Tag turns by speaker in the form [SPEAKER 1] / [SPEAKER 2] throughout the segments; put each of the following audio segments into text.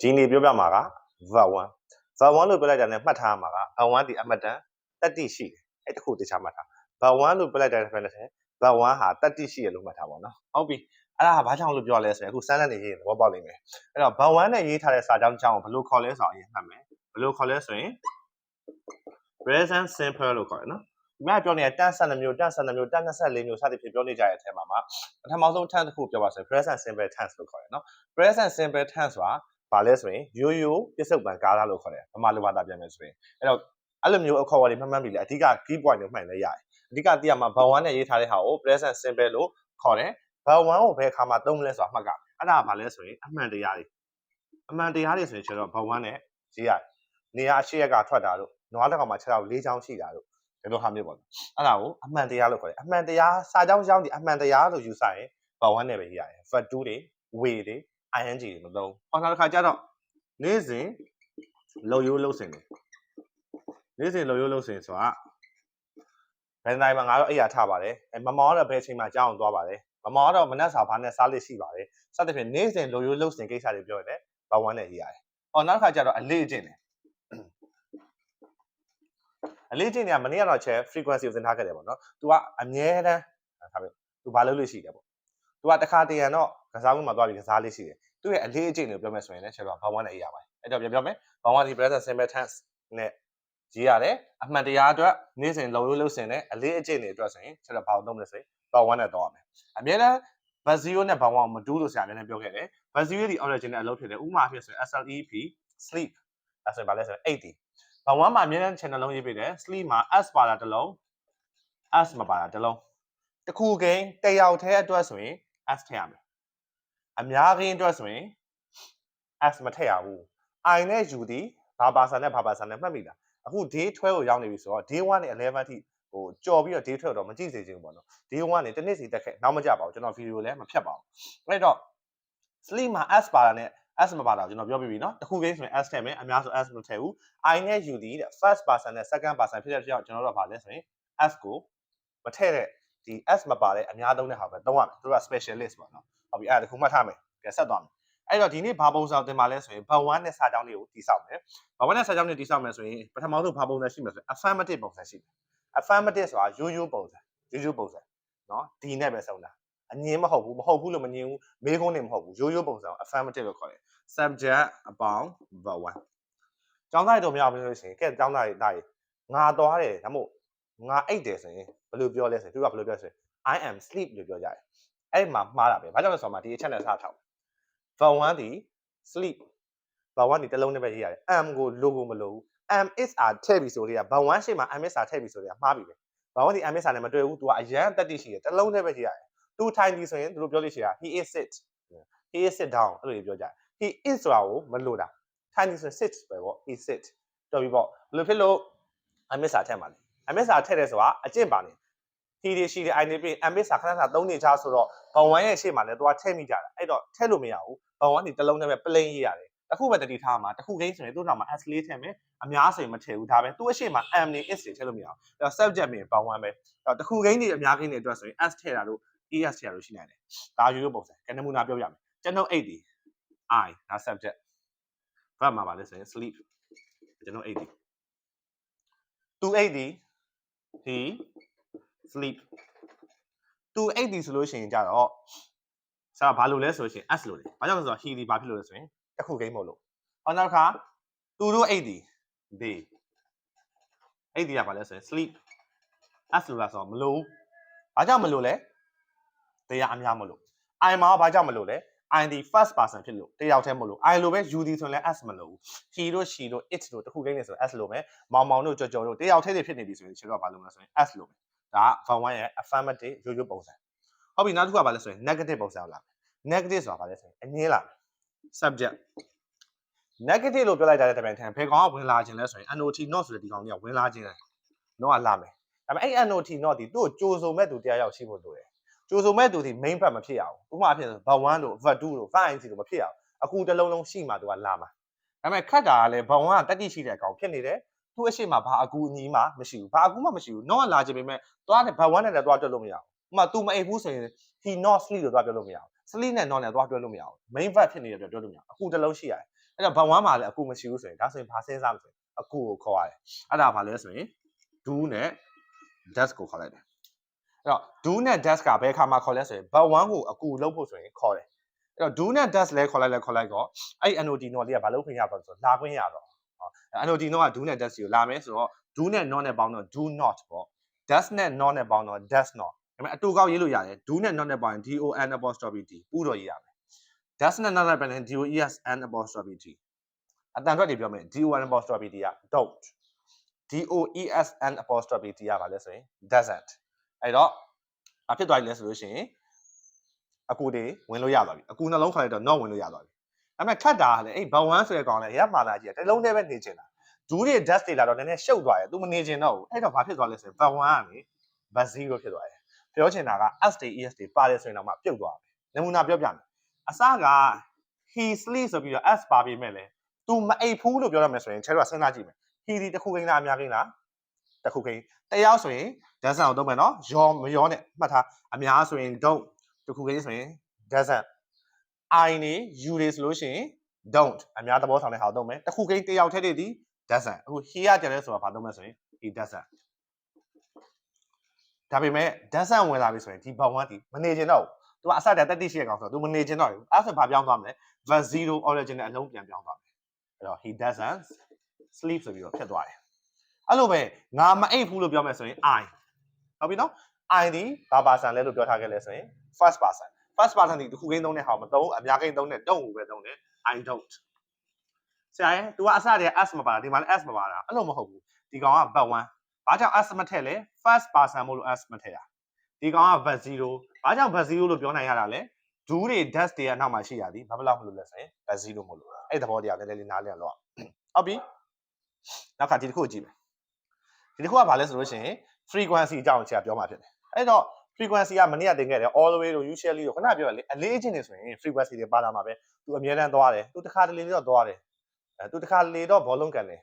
[SPEAKER 1] ဒီနေ့ပြောပြမှာက verb 1 verb 1လို့ပြောလိုက်တာနဲ့မှတ်ထားရမှာက verb 1ဒီအမတန်တက်တိရှိတယ်အဲ့တခုတခြားမှတ်ထား verb 1လို့ပြောလိုက်တာနဲ့ဖက်နဲ့ verb 1ဟာတက်တိရှိရလို့မှတ်ထားပါတော့ဟုတ်ပြီအဲ့ဒါကဘာကြောင့်လို့ပြောလဲဆိုရင်အခုစမ်းလက်နေရေးသဘောပေါက်လိမ့်မယ်အဲ့တော့ verb 1နဲ့ရေးထားတဲ့စာကြောင်းကြောင်းကိုဘယ်လိုခေါ်လဲဆိုတော့အရင်မှတ်မယ်ဘယ်လိုခေါ်လဲဆိုရင် present simple လို့ခေါ်တယ်နော်ဒီမှာပြောနေတဲ့တန်း12မျိုးတန်း12မျိုးတန်း24မျိုးစသဖြင့်ပြောနေကြတဲ့အထက်မှာမှာပထမဆုံး tense တစ်ခုပြောပါဆိုရင် present simple tense လို့ခေါ်တယ်နော် present simple tense ဆိုတာ ဘာလဲဆိုရင်ရိုးရိုးပြစ္ဆုတ်ပံကားလားလို့ခေါ်တယ်ဗမာလိုဘာသာပြန်မယ်ဆိုရင်အဲ့တော့အဲ့လိုမျိုးအခေါ်အဝေါ်တွေမှတ်မှတ်ပြီလေအဓိက key point တွေမှတ်လည်းရတယ်အဓိကသိရမှာ verb 1နဲ့ရေးထားတဲ့ဟာကို present simple လို့ခေါ်တယ် verb 1ကိုဘယ်အခါမှာသုံးမလဲဆိုတာမှတ်ကအဲ့ဒါကဘာလဲဆိုရင်အမှန်တရားတွေအမှန်တရားတွေဆိုရင်ကျွန်တော် verb 1နဲ့ရေးရတယ်နေရာအရှိရက်ကထွက်တာတို့နွားတစ်ကောင်မှာခြေထောက်၄ချောင်းရှိတာတို့ဒီလိုဟာမျိုးပေါ့အဲ့ဒါကိုအမှန်တရားလို့ခေါ်တယ်အမှန်တရားစာကြောင်းကြောင်းဒီအမှန်တရားလို့ယူဆရင် verb 1နဲ့ပဲရေးရတယ် verb 2တွေ way တွေ ing တွေမသုံးဟောနောက်တစ်ခါကျတော့နေ့စဉ်လုံရိုးလုံစင်တယ်နေ့စဉ်လုံရိုးလုံစင်ဆိုတာဘယ်တိုင်းမှာငါတို့အိယာထားပါတယ်အဲမမောတော့ဘယ်ချိန်မှာကြောင်းသွားပါတယ်မမောတော့မနက်စာဘာနဲ့စားလိရှိပါတယ်စသဖြင့်နေ့စဉ်လုံရိုးလုံစင်ကိစ္စတွေပြောရတယ်ဘာဝန်းနဲ့ရေးရတယ်အော်နောက်တစ်ခါကျတော့အလေးအကျင့်တယ်အလေးအကျင့်တွေကမနေ့ကတော့ချက် frequency ကိုသင်ထားခဲ့တယ်ပေါ့နော်။ तू ကအမြဲတမ်းထားပြီ။ तू ဘာလုပ်လို့ရှိတယ်ပေါ့။ तू ကတခါတရံတော့ကစားမှုမှာသွားပြီးကစားလေးရှိတယ်။သူ့ရဲ့အလေးအကျင့်ကိုပြောမယ်ဆိုရင်လည်းချက်တော့ဘာဝန်းနဲ့ရေးရပါတယ်။အဲ့တော့ပြန်ပြောမယ်။ဘာဝန်းဒီ present simple tense နဲ့ရေးရတယ်။အမှန်တရားအတွက်နေ့စဉ်လုံလို့လို့စင်တဲ့အလေးအကျင့်တွေအတွက်ဆိုရင်ချက်တော့ဘာလို့သုံးမလဲဆိုရင်ဘာဝန်းနဲ့တော့ရမယ်။အမြဲတမ်း bus 0နဲ့ဘာဝန်းမတူးလို့ဆရာများလည်းပြောခဲ့တယ်။ bus 0ဒီ origin နဲ့အလုပ်ဖြစ်တယ်။ဥပမာဖြစ်ဆိုရင် SLEP sleep အဲ့ဆိုရင်ဘာလဲဆိုရင်8ဒီဘဝမှာအမြဲတမ်း channel လုံးရေးပေးတယ် sleep မှာ s ပါတာတစ်လုံး s မပါတာတစ်လုံးတစ်ခုကိန်းတယောက်တည်းအတွက်ဆိုရင် s ထည့်ရမယ်အများကြီးအတွက်ဆိုရင် s မထည့်ရဘူး i နဲ့ u ဒီဘာပါဆန်နဲ့ဘာပါဆန်နဲ့မှတ်မိလားအခု day 12ကိုရောက်နေပြီဆိုတော့ day 1နဲ့11အထိဟိုကြော်ပြီးတော့ day 12တော့မကြည့်စေချင်ဘူးပေါ့နော် day 1နဲ့တစ်နှစ်စီတက်ခဲ့နောက်မကြပါဘူးကျွန်တော်ဗီဒီယိုလည်းမဖြတ်ပါဘူးအဲ့တော့ sleep မှာ s ပါတာနဲ့ s မပါတာကိုကျွန်တော်ပြောပြပြီနော်တစ်ခုကိဆိုရင် s ထည့်မယ်အများဆုံး s မထည့်ဘူး i နဲ့ u ဒီတဲ့ first person နဲ့ second person ဖြစ်တဲ့ကြောင့်ကျွန်တော်တို့ကပါလဲဆိုရင် s ကိုမထည့်တဲ့ ဒီ S မပါတဲ့အများသုံးတဲ့ဟာပဲသုံးရမယ်သူတို့က specialist ပေါ့နော်ဟုတ်ပြီအဲ့ဒါတခုမှတ်ထားမယ်ကြည့်ဆက်သွားမယ်အဲ့တော့ဒီနေ့ဘာပုံစံတင်ပါလဲဆိုရင်ဘဝနဲ့စာကြောင်းတွေကိုတိဆောက်မယ်ဘဝနဲ့စာကြောင်းတွေတိဆောက်မယ်ဆိုရင်ပထမဆုံးဘာပုံစံရှိမလဲဆိုရင် affirmative ပုံစံရှိတယ် affirmative ဆိုတာရိုးရိုးပုံစံရိုးရိုးပုံစံနော်ဒီနဲ့ပဲဆုံးတာအငင်းမဟုတ်ဘူးမဟုတ်ဘူးလို့မငင်းဘူးမေးခွန်းတွေမဟုတ်ဘူးရိုးရိုးပုံစံ affirmative လို့ခေါ်တယ် subject အပေါင်း verb 1ကျောင်းသားတွေတော့မရဘူးလို့ရှိရင်ကဲကျောင်းသားတွေဒါကြီးငါသွားတယ်ဒါမို့ ငါအိတ်တယ်ဆိုရင်ဘယ်လိုပြောလဲဆိုရင်သူကဘယ်လိုပြောဆိုရင် I am sleep လို့ပြောကြတယ်အဲ့မှာမှားတာပဲဘာကြောင့်လဲဆိုတော့ဒီအချက်နဲ့စထောက် verb 1ဒီ sleep verb 1ဒီတစ်လုံးနဲ့ပဲရေးရတယ် am ကို logo မလို့ am is are ထည့်ပြီဆိုတော့ verb 1ရှေ့မှာ am is are ထည့်ပြီဆိုတော့မှားပြီပဲ verb 1ဒီ am is are နဲ့မတွေ့ဘူး तू ကအရန်တက်တိရှိတယ်တစ်လုံးနဲ့ပဲရေးရတယ် तू ထိုင်ပြီဆိုရင်သူတို့ပြောလို့ရှိတာ he is sit he is sit down အဲ့လိုပြောကြတယ် he is ဆိုတာကိုမလို့တာထိုင်နေဆို sit ပဲပေါ့ he sit တော်ပြီပေါ့ဘယ်လိုဖြစ်လို့ amisa ထက်မှာလဲ amisa ထက်တယ်ဆိုတာအကျင့်ပါနေ he တွေရှိတယ် i တွေပြင် amisa ခဏခဏသုံးနေချဆိုတော့ဘောင်ဝမ်းရဲ့ရှေ့မှာလည်းသွားထည့်မိကြတာအဲ့တော့ထည့်လို့မရဘူးဘောင်ဝမ်းဒီတစ်လုံးနဲ့ပဲ plain ရေးရတယ်တခုပဲတတိထားမှာတခုကိန်းဆိုရင်သူ့နောက်မှာ s လေးထည့်မယ်အများဆိုရင်မထည့်ဘူးဒါပဲသူ့အရှိမ am နေ is တွေထည့်လို့မရဘူးအဲ့တော့ subject မြင်ဘောင်ဝမ်းပဲအဲ့တော့တခုကိန်းတွေအများကိန်းတွေအတွက်ဆိုရင် s ထည့်တာလို့ es ထည့်တာလို့ရှိနိုင်တယ်ဒါရိုးရိုးပုံစံကနမူနာပြောပြမယ်ကျွန်တော်8ဒီ I ဒါ subject verb မှာပါလဲဆိုရင် sleep ကျွန်တော်8ဒီသူ8ဒီ he sleep သူ8ဒီဆိုလို့ရှိရင်ကြတော့ဆရာဘာလို့လဲဆိုလို့ရှိရင် s လို့လေဘာကြောင့်လဲဆိုတော့ he ဒီဘာဖြစ်လို့လဲဆိုရင်တစ်ခုကိန်းမို့လို့ဟောနောက်တစ်ခါသူတို့8ဒီ they 8ဒီကဘာလဲဆိုရင် sleep s လို့လားဆိုတော့မလို့ဘာကြောင့်မလို့လဲတရားအများမလို့ I မှာဘာကြောင့်မလို့လဲ I ဒီ first person ဖြစ်လို့တယောက်တည်းမလို့ I လိုပဲ you ဒီဆိုရင်လည်း s မလို့ he တို့ she တို့ it တို့တခုကိန်းနေဆို s လို့ပဲမောင်မောင်တို့ကြော်ကြော်တို့တယောက်တည်းတွေဖြစ်နေပြီဆိုရင်ခြေတော့ဘာလို့မလဲဆိုရင် s လို့ပဲဒါက verb 1ရဲ့ affirmative ရိုးရိုးပုံစံဟုတ်ပြီနောက်တစ်ခုကဘာလဲဆိုရင် negative ပုံစံလာမယ် negative ဆိုတာဘာလဲဆိုရင်အငင်းလာမယ် subject negative လို့ပြောလိုက်တာတဲ့တပိုင်းထန်ဘယ်ကောင်ကဝင်လာခြင်းလဲဆိုရင် not not ဆိုတဲ့ဒီကောင်ကြီးကဝင်လာခြင်းလဲ not ကလာမယ်ဒါပေမဲ့အဲ့ not not ဒီသူ့ကိုကြိုဆိုမဲ့သူတရားရောက်ရှိဖို့လိုတယ် ကြိုဆိုမဲ့သူဒီ main part မဖြစ်ရဘူးဥပမာဖြစ်ဆို verb 1လို့ verb 2လို့ verb ing လို့မဖြစ်ရဘူးအခုတစ်လုံးလုံးရှိမှသူကလာမှာဒါပေမဲ့ခတ်တာကလည်း verb 1ကတတိရှိတဲ့အကောင်ဖြစ်နေတယ်သူ့အရှိမဘာအကူအညီမှမရှိဘူးဘာအကူမှမရှိဘူး not ကလာခြင်းပေမဲ့သွားတယ် verb 1နဲ့လည်းသွားတွက်လို့မရဘူးဥပမာ तू မအိပ်ဘူးဆိုရင် he not sleep လို့သွားပြောလို့မရဘူး sleep နဲ့ not နဲ့သွားတွက်လို့မရဘူး main verb ဖြစ်နေတဲ့အတွက်တွက်လို့မရဘူးအခုတစ်လုံးရှိရတယ်အဲ့တော့ဘဝမှာလည်းအကူမရှိဘူးဆိုရင်ဒါဆိုရင်ဘာစဉ်းစားမလဲအကူကိုခေါ်ရတယ်အဲ့ဒါဘာလဲဆိုရင် do နဲ့ does ကိုခေါ်လိုက်တယ် အဲ့တော့ do နဲ့ does ကဘယ်အခါမှာခေါ်လဲဆိုရင်ဘဝ1ကိုအကူလုပ်ဖို့ဆိုရင်ခေါ်တယ်အဲ့တော့ do နဲ့ does လဲခေါ်လိုက်လဲခေါ်လိုက်တော့အဲ့ NOD နော်လေးကဘာလုပ်ခွင့်ရပါလဲဆိုတော့လာခွင့်ရတော့ NOD နော်က do နဲ့ does ကိုလာမယ်ဆိုတော့ do နဲ့ not နဲ့ပေါင်းတော့ do not ပေါ့ does နဲ့ not နဲ့ပေါင်းတော့ does not ဒါပေမဲ့အတူကောက်ရေးလို့ရတယ် do နဲ့ not နဲ့ပေါင်းရင် don apostrophe d ပူတော့ရေးရမယ် does နဲ့ not နဲ့ပေါင်းရင် dos n apostrophe d အတန်ထွက်တွေပြောမယ် don apostrophe d က don't dos n apostrophe d ကဘာလဲဆိုရင် doesn't အဲ့တော့အဖြစ်သွားပြီလဲဆိုလို့ရှိရင်အကူတွေဝင်လို့ရသွားပြီအကူနှလုံးခေါ်လိုက်တော့ not ဝင်လို့ရသွားပြီဒါပေမဲ့ခတ်တာကလည်းအဲ့ဘဝ1ဆိုတဲ့ကောင်လည်းရမှာလာကြီးတလုံးတည်းပဲနေချင်တာဒူးတွေ dust တွေလာတော့နည်းနည်းရှုပ်သွားတယ်သူမနေချင်တော့ဘူးအဲ့တော့ဘာဖြစ်သွားလဲဆိုရင်ဘဝ1ကနေဘ0ဖြစ်သွားတယ်ပြောချင်တာက s တွေ es တွေပါတယ်ဆိုရင်တော့မှပြုတ်သွားတယ်နမူနာပြောပြမယ်အစက he sleep ဆိုပြီးတော့ s ပါပြီးမဲ့လေ तू မအိပ်ဘူးလို့ပြောရမယ်ဆိုရင်ချဲတော့စဉ်းစားကြည့်မယ် he ဒီတစ်ခုကိန်းလားအများကိန်းလား တစ်ခုကိန်းတယောက်ဆိုရင် doesn't ကိုသုံးမယ်နော်ရောမရောနဲ့မှတ်ထားအများဆိုရင် don't တစ်ခုကိန်းဆိုရင် doesn't i နေ you တွေဆိုလို့ရှိရင် don't အများသဘောဆောင်တဲ့ဟာကိုသုံးမယ်တစ်ခုကိန်းတယောက်ထဲတည်းဒီ doesn't အခု he ကကြတယ်ဆိုတာဘာသုံးမလဲဆိုရင် he doesn't ဒါပေမဲ့ doesn't ဝင်လာပြီဆိုရင်ဒီဘဝတီမနေချင်တော့ဘူး तू ကအစတည်းတက်တိရှိရကောင်ဆိုတော့ तू မနေချင်တော့ဘူးအဲ့ဒါဆိုဘာပြောင်းသွားမလဲ verb 0 origin နဲ့အလုံးပြန်ပြောင်းသွားမယ်အဲ့တော့ he doesn't sleep ဆိုပြီးတော့ဖြစ်သွားတယ် အဲ့လိုပဲငါမအိပ်ဘူးလို့ပြောမယ်ဆိုရင် i ဟုတ်ပြီနော် i ဒီဘာပါဆန်လဲလို့ပြောထားခဲ့လဲဆိုရင် first person first person ဒီတစ်ခုကိန်းသုံးတဲ့ဟာမသုံးအများကိန်းသုံးတဲ့ don't ကိုပဲသုံးတယ် i don't ဆရာရဲ့ तू ကအစတည်း s မပါတာဒီမှာလည်း s မပါတာအဲ့လိုမဟုတ်ဘူးဒီကောင်က but 1ဘာကြောင့် s မထည့်လဲ first person မို့လို့ s မထည့်တာဒီကောင်က but 0ဘာကြောင့် but 0လို့ပြောနိုင်ရတာလဲ do တွေ dash တွေကအနောက်မှာရှိရသည်ဘာဖြစ်လို့မလို့လဲဆိုရင် but 0မို့လို့အဲ့သဘောတရားလည်းလေးနားလည်တော့ဟုတ်ပြီနောက်ခါဒီတစ်ခုကြည့်မယ် ဒီတစ်ခုကဘာလဲဆိုလို့ရှိရင် frequency အကြောင်းဆရာပြောမှာဖြစ်တယ်အဲ့တော့ frequency ကမနေ့ကတင်ခဲ့တယ် all the way လို့ usually လို့ခဏပြောရလေအလေးအချင်းနေဆိုရင် frequency တွေပါလာမှာပဲသူအမြဲတမ်းသွားတယ်သူတစ်ခါတလေတော့သွားတယ်အဲသူတစ်ခါလေတော့ဘောလုံးကန်တယ်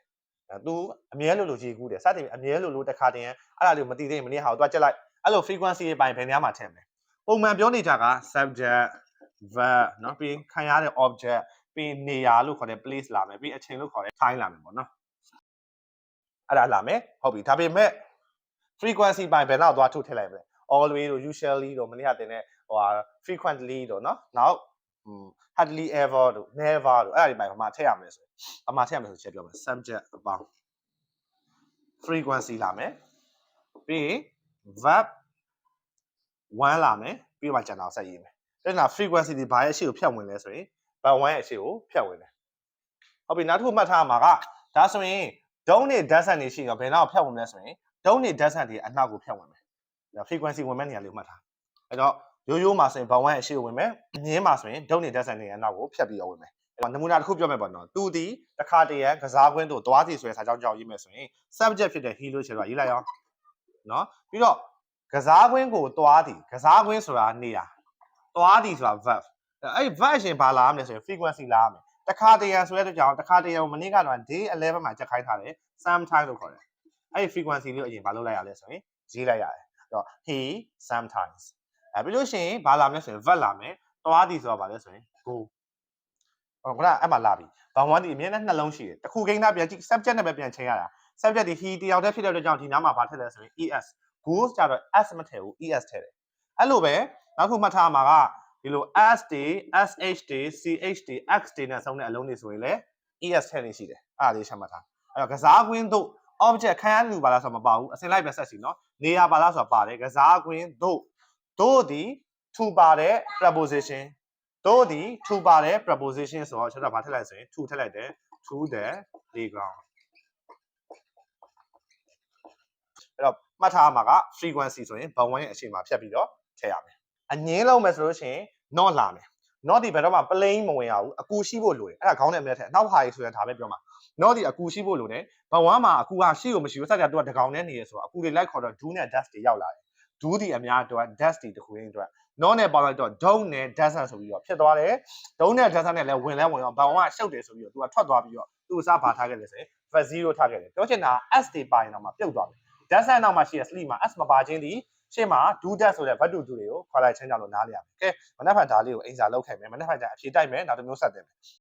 [SPEAKER 1] အဲသူအမြဲလို့လို့ကြီးကူးတယ်စတင်အမြဲလို့လို့တစ်ခါတင်ရင်အဲ့ဒါလေးမသိသေးရင်မနေ့ဟာကိုသွားကြက်လိုက်အဲ့လို frequency တွေပိုင်းဘယ်နေရာမှာထည့်မလဲပုံမှန်ပြောနေကြက subject verb เนาะပြီးခံရတဲ့ object ပြီးနေရာလို့ခေါ်တဲ့ place လာမယ်ပြီးအချိန်လို့ခေါ်တဲ့ time လာမယ်ပေါ့နော် အဲ့ဒါလာမယ်ဟုတ်ပြီဒါပေမဲ့ frequency ပိုင်းဘယ်တော့သွားထုတ်ထည့်လိုက်မလဲ always တို့ usually တို့မနေ့ကတင်တဲ့ဟိုဟာ frequently တို့เนาะနောက် hardly ever တို့ never တို့အဲ့ဒါဒီပိုင်းဘာမှထည့်ရမလဲဆိုရင်ဘာမှထည့်ရမလဲဆိုချက်ပြောမယ် subject အပေါင်း frequency လာမယ်ပြီးရင် verb 1လာမယ်ပြီးတော့မှကျန်တာဆက်ရေးမယ်အဲ့ဒါ frequency ဒီဘာရဲ့အရှိကိုဖြတ်ဝင်လဲဆိုရင် verb 1ရဲ့အရှိကိုဖြတ်ဝင်တယ်ဟုတ်ပြီနောက်တစ်ခုမှတ်ထားမှာကဒါဆိုရင် don't နဲ့ doesn't နေရှိရင်တော့ဘယ်နောက်ဖြတ်ဝင်လဲဆိုရင် don't နဲ့ doesn't တွေအနောက်ကိုဖြတ်ဝင်မယ်ဒါ frequency ဝင်မဲ့နေရာလေးကိုမှတ်ထားအဲ့တော့ရိုးရိုးမှာဆိုရင် verb 1ရဲ့အရှိကိုဝင်မယ်အငင်းမှာဆိုရင် don't နဲ့ doesn't တွေအနောက်ကိုဖြတ်ပြီးတော့ဝင်မယ်အဲ့တော့နမူနာတစ်ခုပြောမယ်ပေါ့နော်သူဒီတခါတည်းရန်ကစားကွင်းတို့သွားစီဆိုတဲ့စာကြောင်းကြောင်းရေးမယ်ဆိုရင် subject ဖြစ်တဲ့ he လို့ခြေတော့ရေးလိုက်အောင်နော်ပြီးတော့ကစားကွင်းကိုသွားသည်ကစားကွင်းဆိုတာနေတာသွားသည်ဆိုတာ verb အဲ့ verb ရှင်ဘာလာရမလဲဆိုရင် frequency လာရမယ် တခါတည်းရန်ဆိုတဲ့ကြောင်းတခါတည်းရန်မနေ့ကတော့ day 11မှာချက်ခိုင်းထားတယ် sometime လို့ခေါ်တယ်အဲ့ frequency လေးကိုအရင်ဘာလုပ်လိုက်ရလဲဆိုရင်ရေးလိုက်ရတယ်အဲ့တော့ he sometimes အဲပြီးလို့ရှိရင်ဘာလာမလဲဆိုရင် verb လာမယ်သွားသည်ဆိုတာဘာလဲဆိုရင် go ဟောခုနအဲ့မှာလာပြီဘာဝန်းဒီအမြဲတမ်းနှလုံးရှိတယ်တစ်ခုကိန်းသားပြန်ကြည့် subject နဲ့ပဲပြန်ချိန်ရတာ subject ဒီ he တယောက်တည်းဖြစ်တဲ့အတွက်ကြောင့်ဒီနားမှာဘာထည့်လဲဆိုရင် es goes ကြတော့ s မထည့်ဘူး es ထည့်တယ်အဲ့လိုပဲနောက်ခုမှတ်ထားမှာက ဒီလို s တွေ sh တွေ ch တွေ x တွေနဲ့ဆုံးတဲ့အလုံးတွေဆိုရင်လည်း es ထည့်နေရှိတယ်အဲ့ဒါလေးရှင်းမှတ်ထားအဲ့တော့ကစားကွင်းတို့ object ခံရလူပါလားဆိုတော့မပါဘူးအစင်လိုက်ပဲဆက်စီနော်နေရာပါလားဆိုတော့ပါတယ်ကစားကွင်းတို့တို့ဒီ to ပါတဲ့ preposition တို့ဒီ to ပါတဲ့ preposition ဆိုတော့ကျွန်တော်ဗာထည့်လိုက်ဆိုရင် to ထည့်လိုက်တယ် to the playground အဲ့တော့မှတ်ထားမှာက frequency ဆိုရင်ဘဝရဲ့အချိန်မှာဖြတ်ပြီးတော့ထည့်ရမယ်အငင်းလုံးမယ်ဆိုလို့ရှိရင် not လာမယ် not ဒီဘယ်တော့မှ plain မဝင်ရဘူးအကူရှိဖို့လိုတယ်အဲ့ဒါခေါင်းနဲ့အမြဲထည့်နောက်ဟာကြီးဆိုရင်ဒါပဲပြောမှာ not ဒီအကူရှိဖို့လိုတယ်ဘဝမှာအကူကရှိကိုမရှိဘူးစက်ကတူကတကောင်နဲ့နေရဆိုတော့အကူတွေလိုက်ခေါ်တော့ do နဲ့ does တွေရောက်လာတယ် do ဒီအများအတွက် does တွေတခုရင်းအတွက် not နဲ့ပေါင်းလိုက်တော့ don't နဲ့ doesn't ဆိုပြီးတော့ဖြစ်သွားတယ် don't နဲ့ doesn't နဲ့လည်းဝင်လဲဝင်တော့ဘဝကရှုပ်တယ်ဆိုပြီးတော့သူကထွက်သွားပြီးတော့သူ့အစားဘာထားခဲ့လဲဆိုရင် verb 0ထားခဲ့တယ်ပြောချင်တာ s တွေပါရင်တော့မှပြုတ်သွားတယ် doesn't နောက်မှာရှိတဲ့ sleep မှာ s မပါခြင်းဒီ ရှေ့မှာ do that ဆိုတဲ့ verb to do တွေကိုခေါ်လိုက်ချင်းကြလို့နားလည်ရမယ်ကဲမနက်ဖြန်ဒါလေးကိုအင်စာလောက်ခိုင်မယ်မနက်ဖြန်ကျအဖြေတိုက်မယ်နောက်တစ်မျိုးဆက်တယ်မယ်